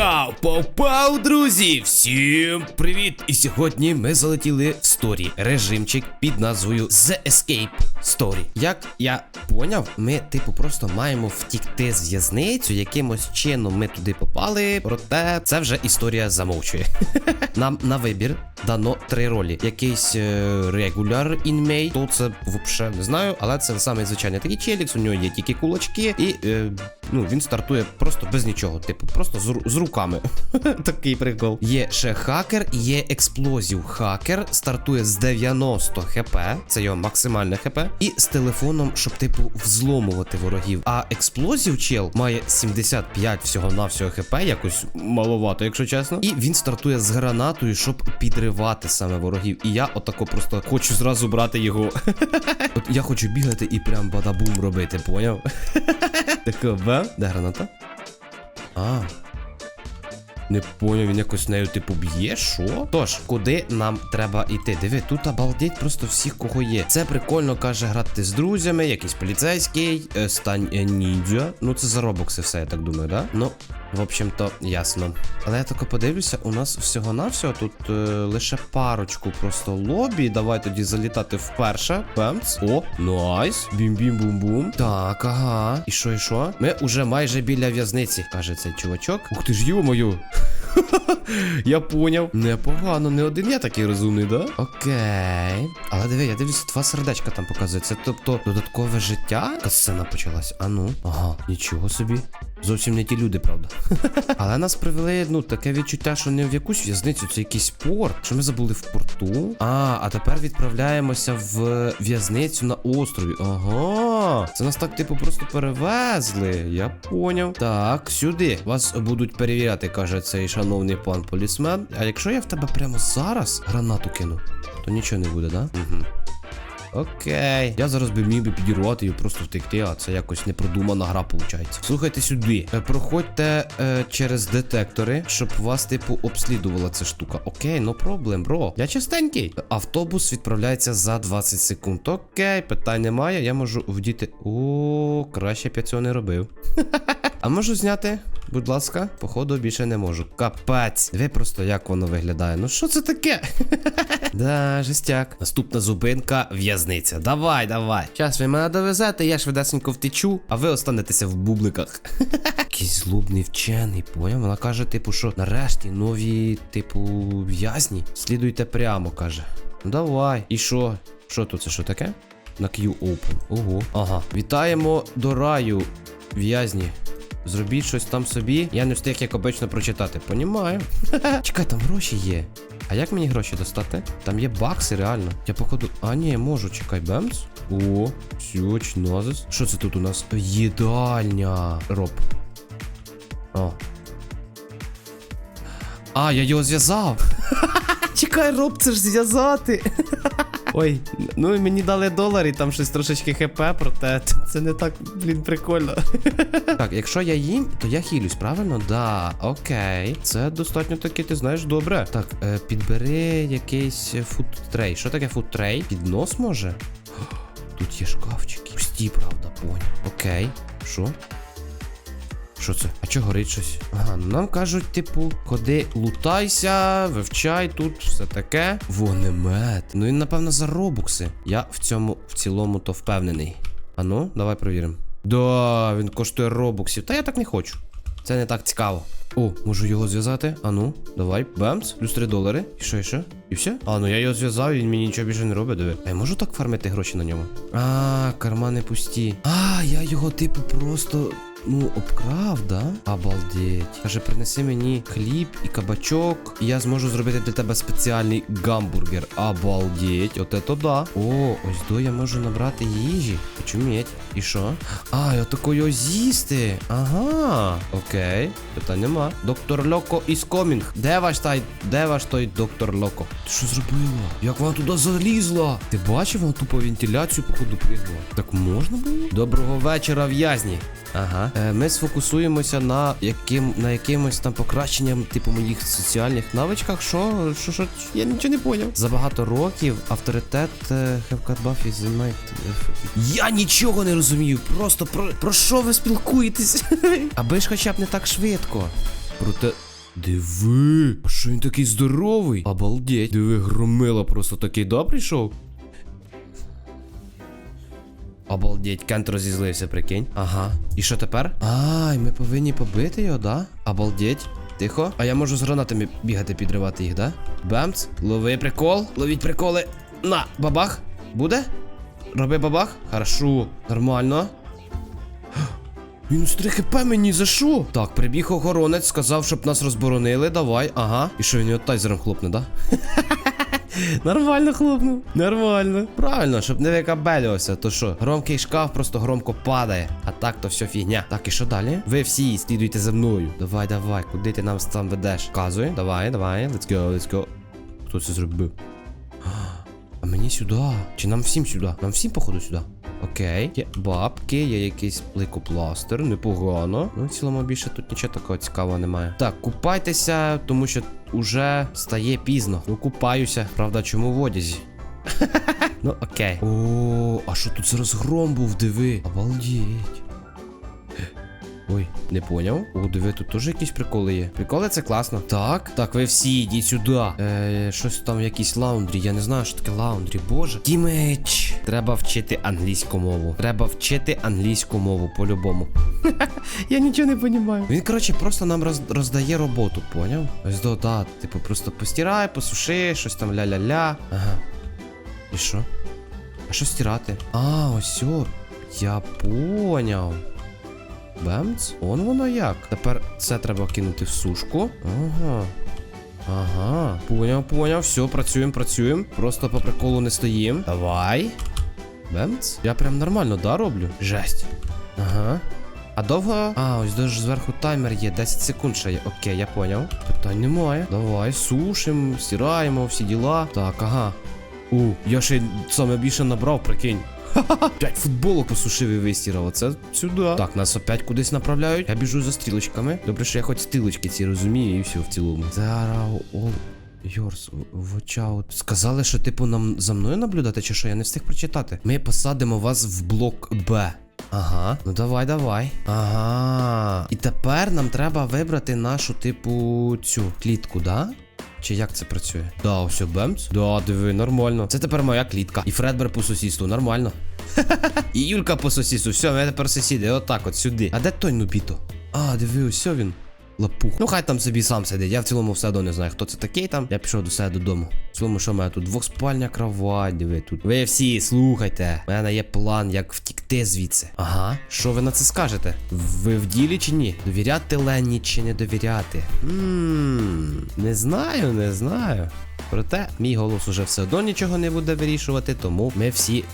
Попав, попав, друзі! Всім привіт! І сьогодні ми залетіли в сторі режимчик під назвою The Escape Story. Як я поняв, ми, типу, просто маємо втікти з в'язницю, якимось чином ми туди попали, проте це вже історія замовчує. Нам на вибір дано три ролі: якийсь е, regular inmate, то це взагалі не знаю, але це самий звичайний такий челікс, у нього є тільки кулачки, і е, ну, він стартує просто без нічого, типу, просто з, з руками. Такий прикол. Є ще хакер, є експлозів хакер, стартує з 90 хп, це його максимальне хп, і з телефоном, щоб, типу, взломувати ворогів. А експлозів чел має 75 всього-навсього хп, якось маловато, якщо чесно. І він стартує з гранатою, щоб підривати саме ворогів. І я отако просто хочу зразу брати його. От я хочу бігати і прям бадабум робити, поняв? Таке, бе? Де граната? А. Не поняв, він якось нею типу б'є, що? Тож, куди нам треба йти? Диви, тут обалдеть просто всіх, кого є. Це прикольно каже грати з друзями, якийсь поліцейський, е, стань е, ніндзя. Ну це за робокси все, я так думаю, да? Ну, в общем-то, ясно. Але я тако подивлюся, у нас всього-навсього тут е, лише парочку просто лобі. Давай тоді залітати вперше. Пемц. О, найс. Бім-бім-бум-бум. Так, ага. І що, і що? Ми уже майже біля в'язниці, каже цей чувачок. Ух ти ж йо-моє. Я поняв. Непогано, не один я такий розумний, да? Окей. Але диви, я дивлюся, два сердечка там показує. Це тобто додаткове життя? Яка сцена почалась? А ну. Ага, нічого собі. Зовсім не ті люди, правда. Але нас привели, ну, таке відчуття, що не в якусь в'язницю, це якийсь порт. Що ми забули в порту? А, а тепер відправляємося в в'язницю на острові. Ага. Це нас так, типу, просто перевезли. Я поняв. Так, сюди. Вас будуть перевіряти, каже цей шановний пан полісмен. А якщо я в тебе прямо зараз гранату кину, то нічого не буде, да? Угу. Окей. Я зараз би міг би підірвати і просто втекти, а це якось непродумана гра виходить. Слухайте сюди. Е, Проходьте е, через детектори, щоб вас, типу, обслідувала ця штука. Окей, no проблем, бро. Я частенький. Автобус відправляється за 20 секунд. Окей, питань немає. Я можу вдіти. О, краще б я цього не робив. А можу зняти? Будь ласка, походу більше не можу. Капець. Диви просто, як воно виглядає. Ну що це таке? да, жестяк. Наступна зупинка в'язниця. Давай, давай. Зараз ви мене довезете, я швидесенько втечу, а ви останетеся в бубликах. Якийсь злобний вчений, поняв? Вона каже, типу, що нарешті нові, типу, в'язні. Слідуйте прямо, каже. Ну давай. І що? Що тут? Це що таке? На Q Open. Ого. Ага. Вітаємо до раю, в'язні. Зробіть щось там собі. Я не встиг, як обично, прочитати. Понімаю. Чекай, там гроші є. А як мені гроші достати? Там є бакси, реально. Я походу. А, ні, можу, чекай, бемс. О, сьоч, назис. Що це тут у нас? Їдальня. Роб. О. А, я його зв'язав. Чекай, Роб, це ж зв'язати. Ой, ну і мені дали долар і там щось трошечки хп, проте це не так, блін, прикольно. так, якщо я їм, то я хілюсь, правильно? Да, окей. Це достатньо таки, ти знаєш, добре. Так, е, підбери якийсь фудтрей. Що таке фудтрей? Піднос може? Тут є шкафчики. Пусті, правда, поняв. Окей. Що? Що це? А чого горить щось? Ага, ну нам кажуть, типу, ходи, лутайся, вивчай тут, все таке. Вогнемет. Ну він, напевно, за робукси. Я в цьому в цілому то впевнений. А ну, давай провіримо. Да, він коштує робуксів. Та я так не хочу. Це не так цікаво. О, можу його зв'язати. А ну, давай, бемс, плюс 3 долари. І що, і що? І все? А, ну я його зв'язав, він мені нічого більше не робить, диви. А я можу так фармити гроші на ньому? А, кармани пусті. А, я його, типу, просто. Ну, обкрав, да? Обалдеть. Каже, принеси мені хліб і кабачок, і я зможу зробити для тебе спеціальний гамбургер. Обалдеть, от это да. О, ось до я можу набрати їжі. Очуметь. І що? А, я такою з'їсти. Ага. Окей. Питань нема. Доктор Локо is coming. Де ваш той, де ваш той доктор Локо? Ти що зробила? Як вона туди залізла? Ти бачив, вона тупо вентиляцію, походу, пригла. Так можна було? Доброго вечора, в'язні. Ага. Е, ми сфокусуємося на яким на якимось там покращенням, типу, моїх соціальних навичках. Що? Що, що? Я нічого не поняв. За багато років авторитет е, Hellcat займає. Я нічого не розумію. Просто про, про що ви спілкуєтесь? Аби ж хоча б не так швидко. Проте Диви, що він такий здоровий? Обалдеть. Диви, громила просто такий да прийшов. Обалдеть, Кент розізлився, прикинь. Ага. І що тепер? А, і ми повинні побити його, да? Обалдеть. Тихо. А я можу з гранатами бігати, підривати їх, да? Бемц. Лови прикол. Ловіть приколи. На, бабах. Буде? Роби бабах. Хорошо. Нормально. Мінус 3 хп мені за що? Так, прибіг охоронець, сказав, щоб нас розборонили. Давай, ага. І що він його тайзером хлопне, да? Нормально хлопнув. Нормально. Правильно, щоб не викабелювався. То що, громкий шкаф просто громко падає. А так то все фігня. Так, і що далі? Ви всі слідуйте за мною. Давай, давай, куди ти нам там ведеш? Вказуй. Давай, давай, let's go, let's go. Хто це зробив? А мені сюди. Чи нам всім сюди? Нам всім, походу, сюди. Окей, є бабки, є якийсь лейкопластир, непогано. Ну, в цілому більше тут нічого такого цікавого немає. Так, купайтеся, тому що уже стає пізно. Ну, купаюся. Правда, чому в одязі? ну, окей. О, а що тут за розгром був, диви? Обалдеть. Ой, не поняв. О, диви, тут теж якісь приколи є. Приколи це класно. Так, так, ви всі йдіть сюди. Е, щось там якісь лаундрі. Я не знаю, що таке лаундрі. Боже. Тімеч. Треба вчити англійську мову. Треба вчити англійську мову по-любому. Я нічого не розумію. Він, коротше, просто нам роз, роздає роботу, поняв? Ось до да, типу, просто постирай, посуши, щось там ля-ля-ля. Ага. І що? А що стирати? А, ось о. Я поняв. Бемц? Он воно як. Тепер це треба кинути в сушку. Ага. Ага. Поняв, поняв. Все, працюємо, працюємо. Просто по приколу не стоїм. Давай. Бемц? Я прям нормально, да, роблю? Жесть. Ага. А довго. А, ось дуже зверху таймер є. 10 секунд ще є. Окей, я поняв. Питань немає. Давай, сушимо, стираємо, всі діла. Так, ага. У, я ще саме більше набрав, прикинь. П'ять футболок посушив і вистірав. Оце сюди. Так, нас опять кудись направляють. Я біжу за стрілочками. Добре, що я хоч стрілочки ці розумію, і все в цілому. Зараз all yours, watch. Сказали, що типу нам за мною наблюдати, чи що я не встиг прочитати. Ми посадимо вас в блок Б. Ага, ну давай, давай. Ага. І тепер нам треба вибрати нашу, типу, цю клітку, да? Чи як це працює? Да, все, бемц. Да, диви, нормально. Це тепер моя клітка. І Фредбер по сусідству, нормально. І Юлька по сусідству. Все, ми тепер сусіди. Отак от сюди. А де той Нубіто? А, диви, ось він. Лапух. Ну хай там собі сам сидить. Я в цілому все одно не знаю, хто це такий там. Я пішов до себе додому. В цілому, що в мене тут двохспальня кровать, диви тут. Ви всі слухайте. У мене є план, як втікти звідси. Ага. Що ви на це скажете? Ви в ділі чи ні? Довіряти Ленні чи не довіряти? Ммм, не знаю, не знаю. Проте, мій голос уже все одно нічого не буде вирішувати, тому ми всі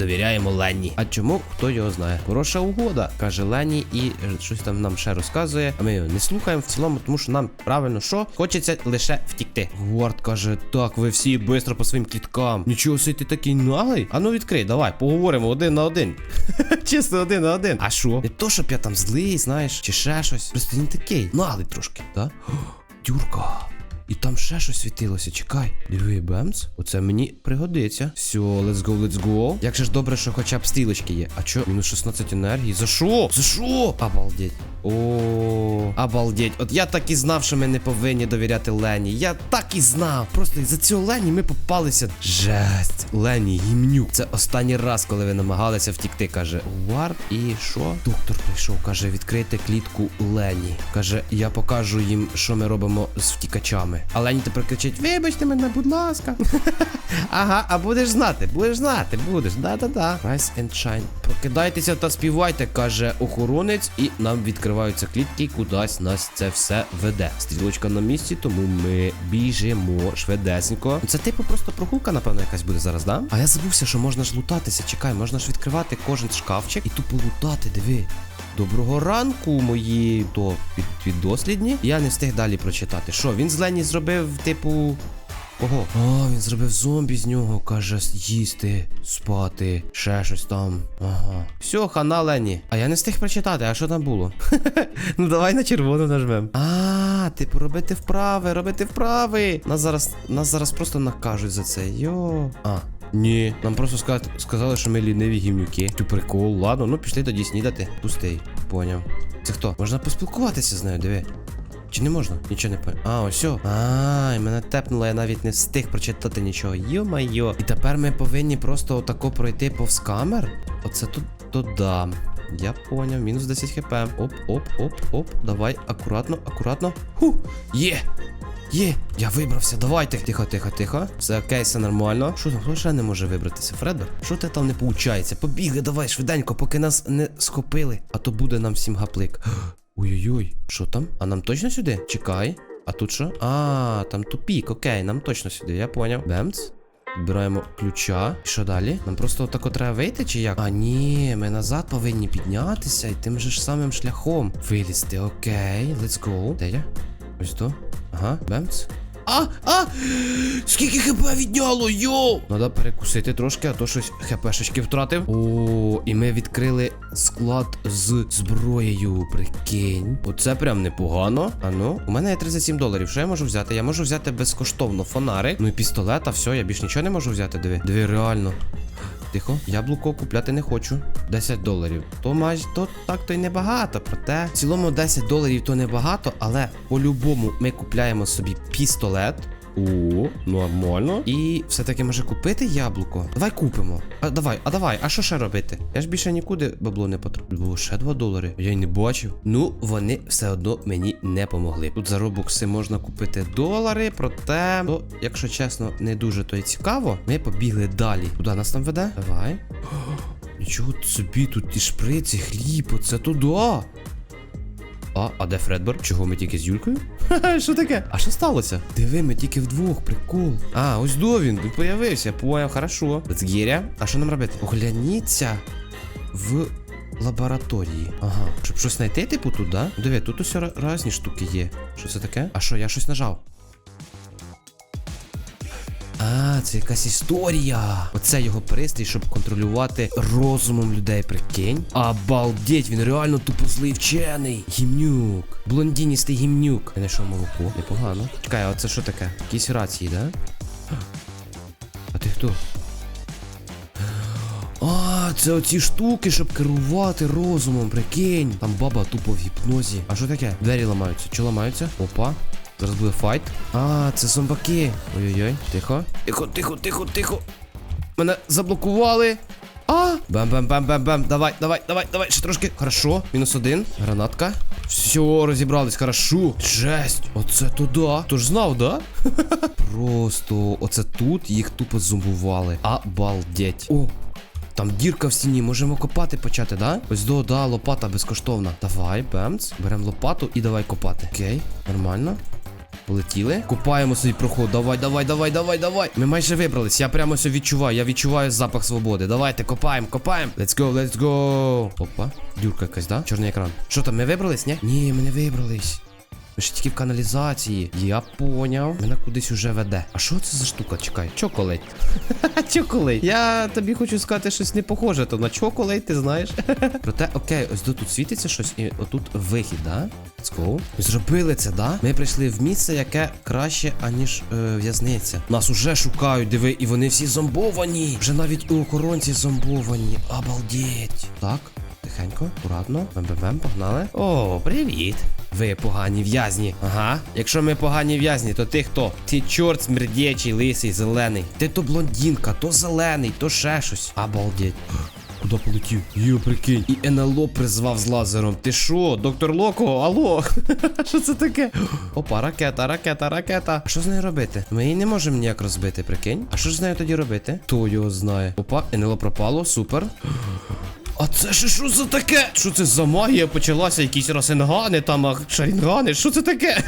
довіряємо Ленні. А чому хто його знає? Хороша угода, каже Ленні, і е, щось там нам ще розказує. А ми його не слухаємо в цілому, тому що нам правильно що хочеться лише втікти. Гвард каже: так, ви всі швидко по своїм кліткам. Нічого собі ти такий наглий. А ну відкрий, давай, поговоримо один на один. Чисто один на один. А що? Не то, щоб я там злий, знаєш, чи ще щось. Просто він такий, наглий трошки, так? Дюрка. І там ще щось світилося. Чекай. Диви, Бемс. Оце мені пригодиться. Все, let's go, let's go. Як же ж добре, що хоча б стрілочки є. А чо? Мінус 16 енергії. За що? За що? Обалдеть. О, обалдеть. От я так і знав, що ми не повинні довіряти Лені. Я так і знав. Просто за цього Лені ми попалися. Жесть. Лені, гімнюк. Це останній раз, коли ви намагалися втікти. Каже, Варп і що? Доктор прийшов, каже, відкрийте клітку Лені. Каже, я покажу їм, що ми робимо з втікачами. А Лені тепер кричить: Вибачте мене, будь ласка. ага, а будеш знати, будеш знати, будеш. Да-да-да. Rise and shine. Прокидайтеся та співайте, каже охоронець, і нам відкриваються клітки, і кудись нас це все веде. Стрілочка на місці, тому ми біжимо швидесенько. Це типу просто прогулка, напевно, якась буде зараз, да? А я забувся, що можна ж лутатися. Чекай, можна ж відкривати кожен шкафчик і тупо лутати, диви. Доброго ранку, мої то під, піддослідні. Я не встиг далі прочитати. Що, він з Лені зробив, типу. Ого. А, він зробив зомбі з нього, каже, їсти, спати, ще щось там. Ага. Все, хана Лені. А я не встиг прочитати, а що там було? ну давай на червону нажмем. А, типу, робити вправи, робити вправи. Нас зараз, нас зараз просто накажуть за це. Йо. А. Ні, нам просто ска- сказали, що ми ліниві гімнюки. Тю прикол, ладно, ну пішли тоді снідати. Пустий, поняв. Це хто? Можна поспілкуватися з нею, диви. Чи не можна? Нічого не пам'ятаю. А, ось. А, і мене тепнуло, я навіть не встиг прочитати нічого. Йо-майо. І тепер ми повинні просто отако пройти повз камер. Оце тут то да. Я поняв, мінус 10 хп. Оп, оп, оп, оп. Давай, акуратно, акуратно. Ху! Є! Є, я вибрався, давайте. Тихо, тихо, тихо. Все окей, все нормально. Що там, ще не може вибратися? Фредбер? Що те там не получається? Побігли, давай швиденько, поки нас не схопили. А то буде нам всім гаплик. Ой-ой-ой, що там? А нам точно сюди? Чекай. А тут що? А, там тупік, окей, нам точно сюди, я поняв. Бемц. Відбираємо ключа. І що далі? Нам просто отако треба вийти, чи як? А ні, ми назад повинні піднятися і тим же ж самим шляхом. Вилізти, окей, let's go. Де я? Ось то. Ага, бемц. А, а! Скільки хп відняло, йоу! Надо перекусити трошки, а то щось хпшечки втратив. О, і ми відкрили склад з зброєю. Прикинь. Оце прям непогано. А ну, у мене є 37 доларів. Що я можу взяти? Я можу взяти безкоштовно фонарик. Ну і пістолет, а все, я більш нічого не можу взяти. Диви. Диви, реально. Тихо, яблуко купляти не хочу. 10 доларів. То майже то так то й небагато. Проте в цілому 10 доларів то небагато, але по-любому ми купляємо собі пістолет. О, нормально. І все-таки може купити яблуко. Давай купимо. А давай, а давай, а що ще робити? Я ж більше нікуди бабло не потратив. Було ще 2 долари. Я й не бачив. Ну, вони все одно мені не помогли. Тут за робокси можна купити долари, проте, то, якщо чесно, не дуже то й цікаво. Ми побігли далі. Куди нас там веде? Давай. Нічого собі, тут ті шприці, хліб, оце туди. А, а де Фредбер? Чого ми тільки з Юлькою? Ха-ха, що таке? А що сталося? Диви, ми тільки вдвох, прикол. А, ось до він, він появився, поняв, хорошо. Цгіря. А що нам робити? Огляніться в лабораторії. Ага. Щоб щось знайти, типу, тут, да? Диви, тут усе разні різні штуки є. Що це таке? А що, я щось нажав? А, це якась історія. Оце його пристрій, щоб контролювати розумом людей, прикинь. Обалдеть, він реально тупо злий вчений. Гімнюк. Блондіністий гімнюк. Я знайшов молоко. Непогано. Чекай, а це що таке? Якісь рації, да? А ти хто? А, це оці штуки, щоб керувати розумом, прикинь. Там баба тупо в гіпнозі. А що таке? Двері ламаються. Чи ламаються? Опа. Зараз буде файт. А, це зомбаки. Ой-ой-ой. Тихо. Тихо, тихо, тихо, тихо. Мене заблокували. А! Бам-бам-бам-бам-бам. Давай, давай, давай, давай. Ще трошки. Хорошо. Мінус один. Гранатка. Все, розібрались, хорошо. Жесть. Оце туди. Ти ж знав, да? Просто оце тут їх тупо зомбували. Обалдеть. О, там дірка в стіні, можемо копати почати, да? Ось до, да, лопата безкоштовна. Давай, бемц. Беремо лопату і давай копати. Окей, нормально. Полетіли. Купаємо собі проход. Давай, давай, давай, давай, давай. Ми майже вибрались. Я прямо все відчуваю. Я відчуваю запах свободи. Давайте, копаємо, копаємо. Let's go, let's go. Опа. Дюрка якась, да? Чорний екран. Що там, ми вибрались, ні? Ні, ми не вибрались. Ми ще тільки в каналізації. Я поняв. Мене кудись уже веде. А що це за штука? Чекай, чоколейт. Чоколейт. Я тобі хочу сказати щось не похоже, то на чоколейт, ти знаєш. Проте, окей, ось тут світиться щось, і отут вихід, да? Let's go. Зробили це, да? Ми прийшли в місце, яке краще, аніж е, в'язниця. Нас уже шукають, диви, і вони всі зомбовані. Вже навіть у охоронці зомбовані. Обалдеть. Так. Тихенько, акуратно. Бем-бем-бем, погнали. О, привіт. Ви погані в'язні. Ага. Якщо ми погані в'язні, то ти хто? Ти чорт смердячий, лисий, зелений. Ти то блондинка, то зелений, то ще щось. Обалдеть. Куди полетів? Йо, прикинь. І НЛО призвав з лазером. Ти що, доктор Локо? Алло? Що це таке? Опа, ракета, ракета, ракета. А що з нею робити? Ми її не можемо ніяк розбити, прикинь. А що ж з нею тоді робити? Хто його знає? Опа, НЛО пропало, супер. А це ж що за таке? Що це за магія почалася? Якісь расенгани там, шарінгани? Що це таке?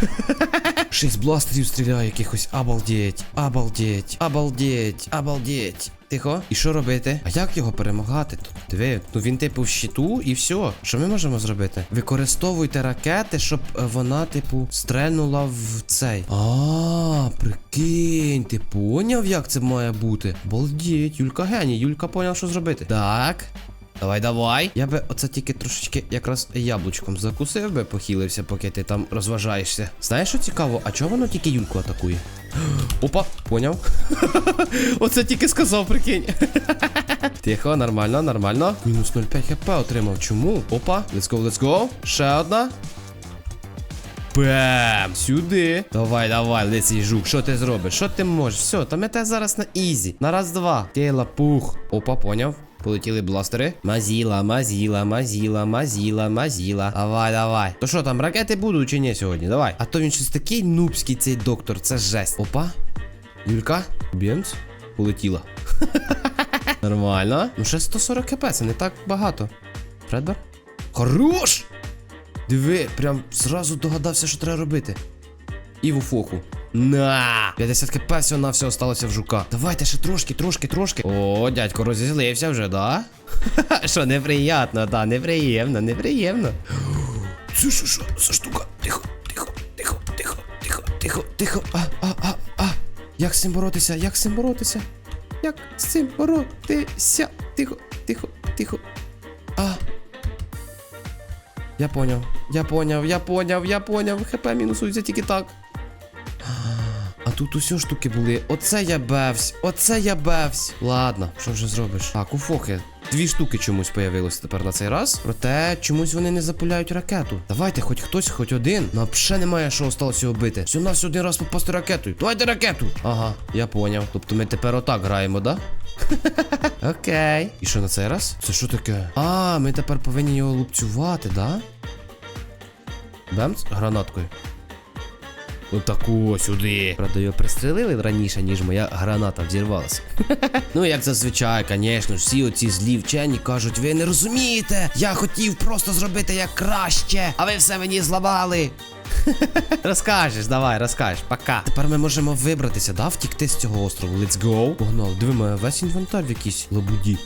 Шість бластерів стріляє якихось. Обалдеть, обалдеть, обалдеть, обалдеть. Тихо. І що робити? А як його перемагати тут? Диви, ну він типу в щиту і все. Що ми можемо зробити? Використовуйте ракети, щоб вона, типу, стрельнула в цей. А, прикинь, ти поняв, як це має бути? Балдіть, Юлька геній, Юлька поняв, що зробити. Так. Давай, давай. Я би оце тільки трошечки якраз яблучком закусив би, похилився, поки ти там розважаєшся. Знаєш, що цікаво, а чого воно тільки Юльку атакує? Опа, поняв. Оце тільки сказав, прикинь. Тихо, нормально, нормально. Мінус 0,5 хп отримав. Чому? Опа, let's go, let's go. Ще одна. Бем! Сюди. Давай, давай, лицей жук. Що ти зробиш? Що ти можеш? Все, та ми те зараз на ізі. На раз-два. Тіла, пух. Опа, поняв. Полетіли бластери. Мазіла, мазіла, мазіла, мазіла, мазіла. Давай, давай. То що там, ракети будуть чи ні сьогодні? Давай. А то він щось такий нубський цей доктор, це жесть. Опа. Юлька. Б'ємц. Полетіла. Нормально. Ну ще 140 кп, це не так багато. Фредбер? Хорош! Диви, прям зразу догадався, що треба робити. І в уфоху. На! 50 кп всього на все осталося в жука. Давайте ще трошки, трошки, трошки. О, дядько розізлився вже, да? Що, неприємно, да, неприємно, неприємно. Це що, що за штука? Тихо, тихо, тихо, тихо, тихо, тихо, тихо. А, а, а, а. Як з цим боротися? Як з цим боротися? Як з цим боротися? Тихо, тихо, тихо. А. Я поняв, я поняв, я поняв, я поняв. ХП мінусується тільки так. Тут усі штуки були. Оце я бевсь, оце я бевсь. Ладно, що вже зробиш? Так, у Фохи. Дві штуки чомусь появилося тепер на цей раз. Проте чомусь вони не запуляють ракету. Давайте, хоч хтось, хоч один. Ну взагалі немає що осталося його бити. Всього на один раз попасти ракетою. Давайте ракету. Ага, я поняв. Тобто ми тепер отак граємо, да? Окей. І що на цей раз? Це що таке? А, ми тепер повинні його лупцювати, да? Бемц гранаткою. Отаку сюди. Правда, його пристрелили раніше, ніж моя граната взірвалася. ну, як зазвичай, звісно всі оці злі вчені кажуть, ви не розумієте, я хотів просто зробити як краще, а ви все мені зламали. Розкажеш, давай, розкажеш, пока. Тепер ми можемо вибратися, да, втікти з цього острову. Let's go. Погнали, диви, весь інвентар в якійсь лабуді.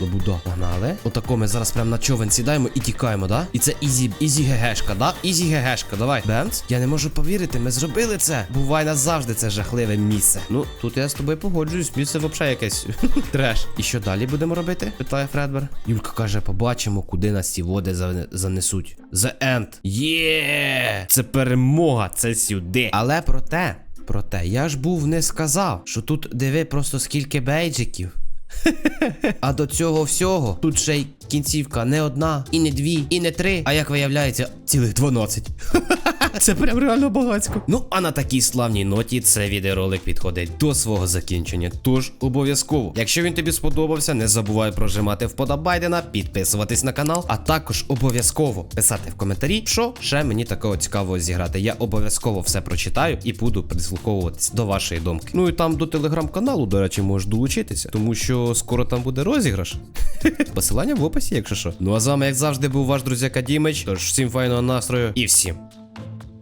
Лабуда. Погнали. Отако ми зараз прям на човен сідаємо і тікаємо, да? І це ізі, ізі гегешка, да? Ізі гегешка, давай. Бемц? Я не можу повірити, ми зробили це. Бувай назавжди це жахливе місце. Ну, тут я з тобою погоджуюсь, місце взагалі якесь треш. І що далі будемо робити? питає Фредбер. Юлька каже, побачимо, куди нас ці води занесуть. The End. Є! Це перемога, це сюди. Але проте, проте, я ж був не сказав, що тут диви просто скільки бейджиків. А до цього всього тут ще й кінцівка не одна, і не дві, і не три, а як виявляється, цілих 12. Це прям реально багатсько. Ну, а на такій славній ноті це відеоролик підходить до свого закінчення. Тож обов'язково, якщо він тобі сподобався, не забувай прожимати вподобайдена, підписуватись на канал, а також обов'язково писати в коментарі, що ще мені такого цікавого зіграти. Я обов'язково все прочитаю і буду прислуховуватись до вашої думки. Ну і там до телеграм-каналу, до речі, можеш долучитися, тому що скоро там буде розіграш. Посилання в описі, якщо що. Ну а з вами, як завжди, був ваш друзяка Дімич. Тож всім файного настрою і всім.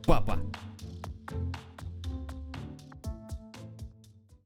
Папа.